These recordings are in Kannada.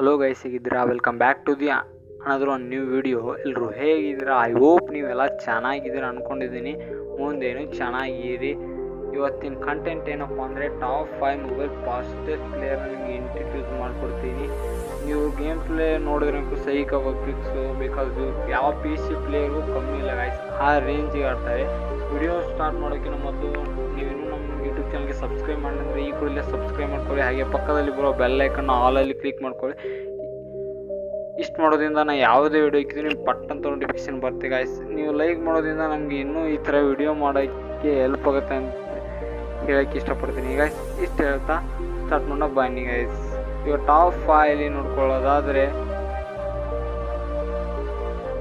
ಹಲೋ ಗೈಸ್ ಹೇಗಿದ್ದೀರಾ? Welcome back to the another ಒಂದು ನ್ಯೂ ವಿಡಿಯೋ ಎಲ್ಲರೂ ಹೇಗಿದ್ದೀರಾ? ಐ ಹೋಪ್ ನೀವೆಲ್ಲ ಚೆನ್ನಾಗಿದ್ದೀರಾ ಅಂದ್ಕೊಂಡಿದ್ದೀನಿ ಮುಂದೇನು ಚೆನ್ನಾಗಿರಿ. ಇವತ್ತಿನ ಕಂಟೆಂಟ್ ಏನಪ್ಪ ಅಂದರೆ top five mobile fastest player ನಿಮಗೆ ಇಂಟ್ರಡ್ಯೂಸ್ ಮಾಡಿಕೊಡ್ತೀನಿ. ನೀವು ಗೇಮ್ ಪ್ಲೇ ನೋಡಿದ್ರೆ ಸೈಕ್ ಪಿಕ್ಸು ಬಿಕಾಸ್ ಯಾವ ಪಿ ಸಿ ಪ್ಲೇಯರ್ಗೂ ಕಮ್ಮಿ ಇಲ್ಲ ಗೈಸ್ ಆ ರೇಂಜಿಗೆ ಆಡ್ತಾರೆ. ವಿಡಿಯೋ ಸ್ಟಾರ್ಟ್ ಮಾಡೋಕ್ಕಿಂತ ಮೊದಲು ನೀವಿನ್ನೂ ಕೂಡಲೇ ಸಬ್ಸ್ಕ್ರೈಬ್ ಮಾಡ್ಕೊಳ್ಳಿ ಹಾಗೆ ಪಕ್ಕದಲ್ಲಿ ಬರೋ ಬೆಲ್ ಆಲ್ ಆಲಲ್ಲಿ ಕ್ಲಿಕ್ ಮಾಡ್ಕೊಳ್ಳಿ ಇಷ್ಟು ಮಾಡೋದ್ರಿಂದ ನಾನು ಯಾವುದೇ ವಿಡಿಯೋ ಇಕ್ಕಿದ್ರೆ ಪಟ್ ಅಂತ ನೋಟಿಫಿಕೇಶನ್ ಬರ್ತೀವಿ ಗಾಯ್ಸ್ ನೀವು ಲೈಕ್ ಮಾಡೋದ್ರಿಂದ ನಮಗೆ ಇನ್ನೂ ಈ ಥರ ವಿಡಿಯೋ ಮಾಡೋಕ್ಕೆ ಹೆಲ್ಪ್ ಆಗುತ್ತೆ ಅಂತ ಹೇಳೋಕ್ಕೆ ಇಷ್ಟಪಡ್ತೀನಿ ಗಾಯ್ಸ್ ಇಷ್ಟು ಹೇಳ್ತಾ ಸ್ಟಾರ್ಟ್ ಮಾಡೋ ಬನ್ನಿ ಗೈಸ್ ಇವಾಗ ಟಾಪ್ ಫೈಲಿ ನೋಡ್ಕೊಳ್ಳೋದಾದರೆ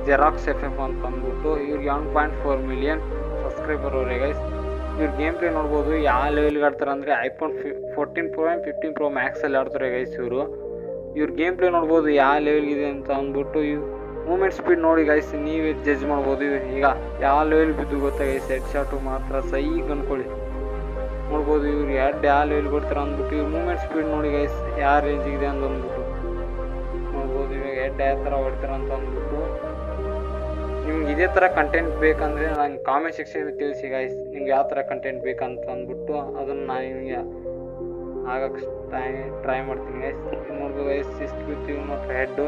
ಜೆರಾಕ್ಸ್ ಎಫ್ ಎಫ್ ಅಂತ ಅಂದ್ಬಿಟ್ಟು ಇವ್ರಿಗೆ one point four million subscriber ಅವರೇ ಗೈಸ್ ಇವ್ರ ಗೇಮ್ ಪ್ಲೇ ನೋಡ್ಬೋದು. ಯಾವ ಲೆವೆಲ್ಗೆ ಆಡ್ತಾರೆ ಅಂದರೆ iPhone phi fourteen pro and fifteen pro ಮ್ಯಾಕ್ಸಲ್ಲಿ ಆಡ್ತಾರೆ ಗೈಸ್ ಇವರು. ಇವ್ರ ಗೇಮ್ ಪ್ಲೇ ನೋಡ್ಬೋದು ಯಾವ ಲೆವೆಲ್ಗಿದೆ ಅಂತ ಅಂದ್ಬಿಟ್ಟು ಇವ್ ಮೂಮೆಂಟ್ ಸ್ಪೀಡ್ ನೋಡಿ ಗೈಸ್ ನೀವೇ ಜಡ್ಜ್ ಮಾಡ್ಬೋದು. ಇವ್ರು ಈಗ ಯಾವ ಲೆವೆಲ್ ಬಿದ್ದು ಗೊತ್ತಾ ಗೈಸ್ ಹೆಡ್ ಶಾಟು ಮಾತ್ರ ಸೈಗ್ ಅನ್ಕೊಳ್ಳಿ. ನೋಡ್ಬೋದು ಇವ್ರು ಎರಡು ಯಾವ ಲೆವೆಲ್ ಕೊಡ್ತಾರೆ ಅಂದ್ಬಿಟ್ಟು ಇವ್ರ ಮೂಮೆಂಟ್ ಸ್ಪೀಡ್ ನೋಡಿ ಗೈಸ್ ಯಾವ ರೇಂಜಿಗಿದೆ ಅಂತ ಅಂದ್ಬಿಟ್ಟು. ನೋಡ್ಬೋದು ಇವಾಗ ಹೆಡ್ ಯಾವ ಥರ ಹೊಡ್ತಾರೆ ಅಂತ ಅಂದ್ಬಿಟ್ಟು. ನಿಮ್ಗೆ ಇದೇ ಥರ ಕಂಟೆಂಟ್ ಬೇಕಂದರೆ ನಂಗೆ ಕಾಮೆಂಟ್ ಸೆಕ್ಷನ್ ತಿಳಿಸಿ ಗಾಯ್ಸ್ ನಿಮ್ಗೆ ಯಾವ ಥರ ಕಂಟೆಂಟ್ ಬೇಕಂತ ಅಂದ್ಬಿಟ್ಟು ಅದನ್ನು ನಾನು ನಿಮಗೆ ಆಗಕ್ಕೆ ಟ್ರೈ ಟ್ರೈ ಮಾಡ್ತೀನಿ ಗೈಸ್ ನೋಡ್ಬೋದು ಗೈಸ್ ಇಷ್ಟು ಬಿಡ್ತೀವಿ ಮತ್ತು ಹೆಡ್ಡು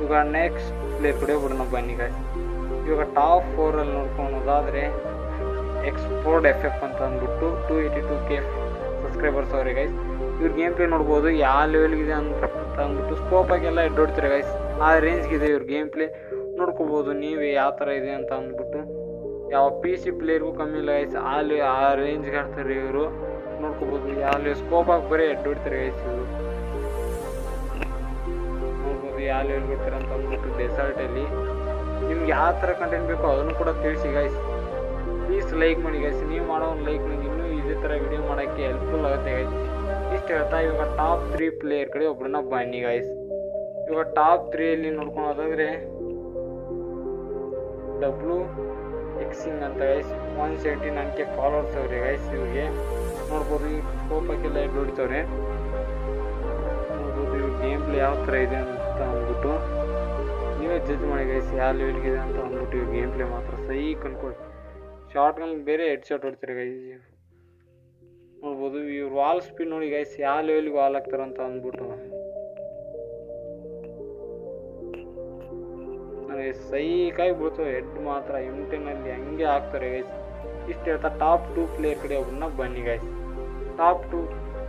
ಇವಾಗ ನೆಕ್ಸ್ಟ್ ಪ್ಲೇ ಕೂಡ ಬಿಡೋಣ ಬನ್ನಿ ಗೈಸ್ ಇವಾಗ ಟಾಪ್ ಫೋರಲ್ಲಿ ನೋಡ್ಕೊಳೋದಾದರೆ ಎಕ್ಸ್ಪೋರ್ಟ್ ಎಫ್ ಎಫ್ ಅಂತ ಅಂದ್ಬಿಟ್ಟು two eighty two K subscribers ಅವ್ರಿ ಗೈಸ್ ಇವ್ರ ಗೇಮ್ ಪ್ಲೇ ನೋಡ್ಬೋದು, ಯಾವ ಲೆವೆಲ್ಗಿದೆ ಅಂತ ಅಂದ್ಬಿಟ್ಟು ಸ್ಕೋಪಾಗೆಲ್ಲ ಹೆಡ್ ಹೊಡ್ತಾರೆ ಗೈಸ್ ಆ ರೇಂಜ್ಗಿದೆ ಇವ್ರ ಗೇಮ್ ಪ್ಲೇ ನೋಡ್ಕೋಬೋದು, ನೀವೇ ಯಾವ ಥರ ಇದೆ ಅಂತ ಅಂದ್ಬಿಟ್ಟು. ಯಾವ ಪಿ ಸಿ ಪ್ಲೇಯರ್ಗೂ ಕಮ್ಮಿ ಇಲ್ಲ ಗೈಸ್ ಆ ಲೆ ಆ ರೇಂಜ್ಗೆ ಆಡ್ತಾರೆ ಇವರು. ನೋಡ್ಕೋಬೋದು, ಯಾವ ಆಗಿ ಬರೀ ಹೆಡ್ ಹೊಡ್ತಾರೆ ಗೈಸ್ ಇವರು. ನೋಡ್ಬೋದು, ಯಾವ ಲೆವೆಲ್ ಬಿಡ್ತಾರೆ ಅಂತ ಅಂದ್ಬಿಟ್ಟು ಡೆಸರ್ಟಲ್ಲಿ ನಿಮ್ಗೆ ಯಾವ ಥರ ಕಂಟೆಂಟ್ ಬೇಕೋ ಅದನ್ನು ಕೂಡ ತಿಳಿಸಿ ಗೈಸ್ ಪ್ಲೀಸ್ ಲೈಕ್ ಮಾಡಿ ಗೈಸ್ ನೀವು ಮಾಡೋ ಒಂದು ಲೈಕ್ ನನಗೆ ಥರ ವಿಡಿಯೋ ಮಾಡೋಕ್ಕೆ ಹೆಲ್ಪ್ಫುಲ್ ಆಗುತ್ತೆ ಗೈಸ್ ಇಷ್ಟು ಹೇಳ್ತಾ ಇವಾಗ ಟಾಪ್ ತ್ರೀ ಪ್ಲೇಯರ್ ಕಡೆ ಒಬ್ಬರನ್ನ ಬನ್ನಿ ಗೈಸ್ ಇವಾಗ ಟಾಪ್ ತ್ರೀಯಲ್ಲಿ ನೋಡ್ಕೊಳೋದಾದ್ರೆ ಡಬ್ಲ್ಯೂ ಎಕ್ಸಿಂಗ್ ಅಂತ ಗೈಸ್ ಒನ್ ಸೆವೆಂಟಿ ಅಂಕೆ ಫಾಲೋವರ್ಸ್ ಅವ್ರಿ ಗೈಸ್ ಇವ್ರಿಗೆ. ನೋಡ್ಬೋದು ಈ ಕೋಪಕ್ಕೆಲ್ಲ ಎಡ್ ಹೊಡಿತವ್ರೆ ನೋಡ್ಬೋದು ಇವ್ರ ಗೇಮ್ ಪ್ಲೇ ಯಾವ ಥರ ಇದೆ ಅಂತ ಅಂದ್ಬಿಟ್ಟು ನೀವೇ ಜಡ್ಜ್ ಮಾಡಿ ಗೈಸ್ ಯಾವ ಲೆವೆಲ್ಗಿದೆ ಅಂತ ಅಂದ್ಬಿಟ್ಟು ಇವ್ರ ಗೇಮ್ ಪ್ಲೇ ಮಾತ್ರ ಸೈಕ್ ಕಂಡ್ಕೊಳ್ಳಿ ಶಾರ್ಟ್ ಗನ್ ಬೇರೆ ಹೆಡ್ ಶಾಟ್ ಹೊಡ್ತಾರೆ ಗೈಸ್ ನೋಡ್ಬೋದು ಇವ್ರು ವಾಲ್ ಸ್ಪೀಡ್ ನೋಡಿ ಗೈಸ್ ಯಾವ ಲೆವೆಲ್ಗೆ ವಾಲ್ ಆಗ್ತಾರಂತ ಅಂದ್ಬಿಟ್ಟು. ನನಗೆ ಸೈಕಾಗಿ ಬೀಳ್ತವೆ ಹೆಡ್ ಮಾತ್ರ, ಎಂಟೆನಲ್ಲಿ ಹಂಗೆ ಹಾಕ್ತಾರೆ ಗೈಸ್ ಇಷ್ಟು ಹೇಳ್ತಾ ಟಾಪ್ ಟೂ ಪ್ಲೇಯರ್ ಕಡೆ ಅವ್ರನ್ನ ಬನ್ನಿ ಗೈಸ್ ಟಾಪ್ ಟೂ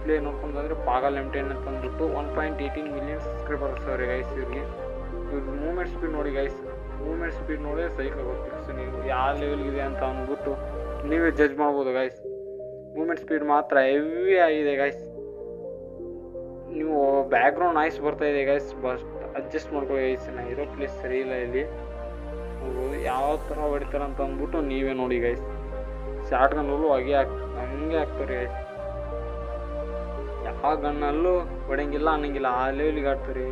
ಪ್ಲೇ ನೋಡ್ಕೊಂಡ್ರೆ ಪಾಗಲ್ ಎಂ ಟೆನ್ ಅಂತ ಅಂದ್ಬಿಟ್ಟು one point eighteen million subscribers ಅವ್ರೆ ಗೈಸ್ ಇವ್ರಿಗೆ. ಇವ್ರ ಮೂಮೆಂಟ್ ಸ್ಪೀಡ್ ನೋಡಿ ಗೈಸ್ ಮೂಮೆಂಟ್ ಸ್ಪೀಡ್ ನೋಡಿ ಸೈಕ್ ಆಗುತ್ತೆ ನೀವು ಯಾವ ಲೆವೆಲ್ಗಿದೆ ಅಂತ ಅಂದ್ಬಿಟ್ಟು ನೀವೇ ಜಡ್ಜ್ ಮಾಡ್ಬೋದು ಗೈಸ್ ಮೂಮೆಂಟ್ ಸ್ಪೀಡ್ ಮಾತ್ರ ಹೆವಿ ಆಗಿದೆ ಗೈಸ್ ನೀವು ಬ್ಯಾಕ್ಗ್ರೌಂಡ್ ನಾಯ್ಸ್ ಬರ್ತಾ ಇದೆ ಗೈಸ್ ಬಸ್ಟ್ ಅಡ್ಜಸ್ಟ್ ಮಾಡ್ಕೋ ಗೈಸ್ ನಾ ಇರೋ ಪ್ಲೇಸ್ ಸರಿ ಇಲ್ಲ ಇಲ್ಲಿ. ಯಾವ ಥರ ಹೊಡಿತಾರೆ ಅಂತ ಅಂದ್ಬಿಟ್ಟು ನೀವೇ ನೋಡಿ ಗೈಸ್ ಶಾರ್ಟ್ ಗನ್ನಲ್ಲೂ ಹಾಗೆ ಹಾಕ್, ಹಂಗೆ ಹಾಕ್ತಾರೆ ಗೈಸ್ ಯಾವ ಗಣ್ಣಲ್ಲೂ ಹೊಡೆಯಂಗಿಲ್ಲ, ಅನ್ನಂಗಿಲ್ಲ. ಆ ಲೆವೆಲಿಗೆ ಆಡ್ತಾರೆ.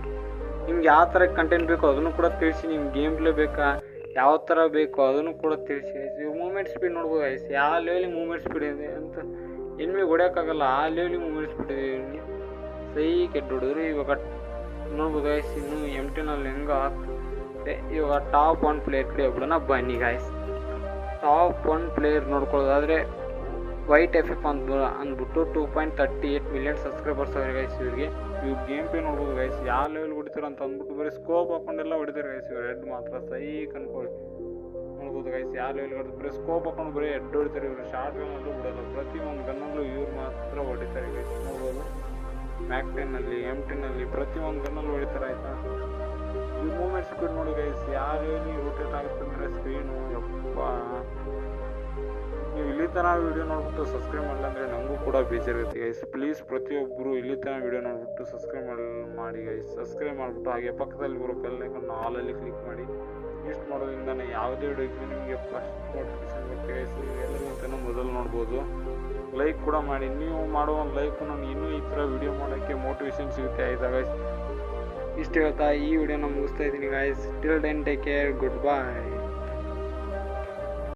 ನಿಮ್ಗೆ ಯಾವ ಥರ ಕಂಟೆಂಟ್ ಬೇಕೋ ಅದನ್ನು ಕೂಡ ತಿಳಿಸಿ, ನಿಮ್ಗೆ ಗೇಮ್ ಪ್ಲೇ ಬೇಕಾ? ಯಾವ ಥರ ಬೇಕು ಅದನ್ನು ಕೂಡ ತಿಳಿಸಿ. ಮೂಮೆಂಟ್ ಸ್ಪೀಡ್ ನೋಡ್ಬೋದು ಐಸ್ ಯಾವ ಲೆವೆಲಿಗೆ ಮೂಮೆಂಟ್ ಸ್ಪೀಡ್ ಇದೆ ಅಂತ ಎನ್ಮಿ ಹೊಡ್ಯೋಕ್ಕಾಗಲ್ಲ, ಆ ಲೆವೆಲಿಗೆ ಮೂಮೆಂಟ್ ಸ್ಪೀಡ್ ಇದೆ ಇವ್ನಿಗೆ ಸೈ ಕೆಟ್ಟು ಹೊಡಿದ್ರು ಇವಾಗ ನೋಡ್ಬೋದು ಐಸ್ ಇನ್ನು ಎಂ ಟೆನಲ್ಲಿ ಹೆಂಗೆ ಆಗ್ತದೆ. ಇವಾಗ ಟಾಪ್ ಒನ್ ಪ್ಲೇಯರ್ ಕಡೆ ಒಬ್ಬಳನ್ನ ಬನ್ನಿ ಗಾಯ್ಸ್ ಟಾಪ್ ಒನ್ ಪ್ಲೇಯರ್ ನೋಡ್ಕೊಳ್ಳೋದಾದರೆ ವೈಟ್ ಎಫೆಕ್ಟ್ ಎಫ್ ಅಂತ ಅಂದ್ಬಿಟ್ಟು two point thirty eight million subscribers ಆದರೆ ಗೈಸ್ ಇವ್ರಿಗೆ. ಇವ್ರು ಗೇಮ್ ಪೇ ನೋಡ್ಬೋದು ಗೈಸ್ ಯಾವ ಲೆವೆಲ್ ಹೊಡಿತಾರೆ ಅಂತ ಅಂದ್ಬಿಟ್ಟು ಬರೀ ಸ್ಕೋಪ್ ಹಾಕೊಂಡೆಲ್ಲ ಹೊಡಿತಾರೆ ಗೈಸ್ ಇವ್ರು. ಹೆಡ್ ಮಾತ್ರ ಸೈಕ್ ಅನ್ಕೊಳ್ಳಿ ನೋಡ್ಬೋದು ಗೈಸ್ ಯಾವ ಲೆವೆಲ್ ಹೊಡೆದು, ಬರೀ ಸ್ಕೋಪ್ ಹಾಕೊಂಡು ಬರೀ ಹೆಡ್ ಹೊಡಿತಾರೆ ಇವರು. ಶಾರ್ಟ್ ಗನ್ನಲ್ಲೂ ಬಿಡೋಲ್ಲ. ಒಂದು ಗನ್ನಲ್ಲೂ ಇವ್ರು ಮಾತ್ರ ಹೊಡಿತಾರೆ ಗೈಸ್ ನೋಡ್ಬೋದು. ಮ್ಯಾಕ್ ಟೆನ್ನಲ್ಲಿ ಎಂ ಟೆನ್ನಲ್ಲಿ ಒಂದು ಗನ್ನಲ್ಲಿ ಹೊಡಿತಾರೆ ಆಯ್ತಾ? ಈ ಮೂಮೆಂಟ್ ಸ್ಪೀಡ್ ನೋಡಿ ಗೈಸ್ ಲೆವೆಲಿಗೆ ರೋಟೇಟ್ ಆಗುತ್ತೆ ಅಂದರೆ ಸ್ಕ್ರೀನು ಯಪ್ಪ. ನೀವು ಇಲ್ಲಿ ತನಕ ವಿಡಿಯೋ ನೋಡ್ಬಿಟ್ಟು ಸಬ್ಸ್ಕ್ರೈಬ್ ಮಾಡಿಲ್ಲ ಅಂದರೆ ನಮಗೂ ಕೂಡ ಬೇಜಾರಿರುತ್ತೆ ಗೈಸ್ ಪ್ಲೀಸ್ ಪ್ರತಿಯೊಬ್ಬರು ಇಲ್ಲಿ ತನಕ ವಿಡಿಯೋ ನೋಡ್ಬಿಟ್ಟು ಸಬ್ಸ್ಕ್ರೈಬ್ ಮಾಡಿ ಮಾಡಿ ಗೈಸ್ ಸಬ್ಸ್ಕ್ರೈಬ್ ಮಾಡಿಬಿಟ್ಟು ಹಾಗೆ ಪಕ್ಕದಲ್ಲಿ ಬರೋ ಬೆಲ್ಲೈಕನ್ನು ಆಲಲ್ಲಿ ಕ್ಲಿಕ್ ಮಾಡಿ. ಇಷ್ಟು ಮಾಡೋದ್ರಿಂದ ನಾನು ಯಾವುದೇ ವಿಡಿಯೋ ನಿಮಗೆ ಫಸ್ಟ್ ನೋಟಿಫಿಕೇಶನ್ ಬರುತ್ತೆ ಗೈಸ್ ನೀವು ಎಲ್ಲರಿಗಿಂತನೂ ಮೊದಲು ನೋಡ್ಬೋದು. ಲೈಕ್ ಕೂಡ ಮಾಡಿ. ನೀವು ಮಾಡೋ ಒಂದು ಲೈಕ್ ನನಗೆ ಇನ್ನೂ ಈ ಥರ ವಿಡಿಯೋ ಮಾಡೋಕ್ಕೆ ಮೋಟಿವೇಶನ್ ಸಿಗುತ್ತೆ, ಆಯಿತಾ ಗೈಸ್ ಇಷ್ಟು ಹೇಳ್ತಾ ಈ ವಿಡಿಯೋನ ಮುಗಿಸ್ತಾ ಇದ್ದೀನಿ guys till then take care goodbye